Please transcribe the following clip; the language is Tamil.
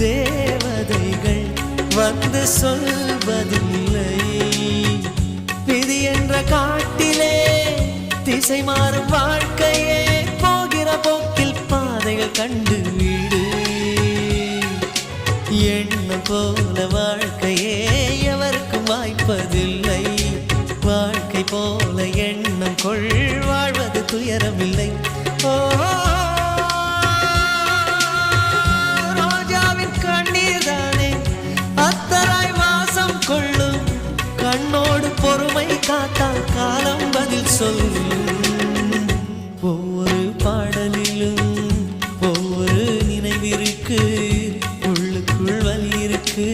தேவதைகள் வந்து சொல்வதில்லை. விதி என்ற காட்டிலே திசை மாறும் வாழ்க்கையே போகிற போக்கில் பாதைகள் கண்டு வீடு. எண்ணம் போல வாழ்க்கையே எவருக்கும் வாய்ப்பதில்லை. வாழ்க்கை போல எண்ணம் கொள் வாழ்வது துயரமில்லை. ஓ கனவை காத்தால் காலம் பதில் சொல்லும். ஒவ்வொரு பாடலிலும் ஒவ்வொரு நினைவிற்கு உள்ளுக்குள் வலி இருக்கு.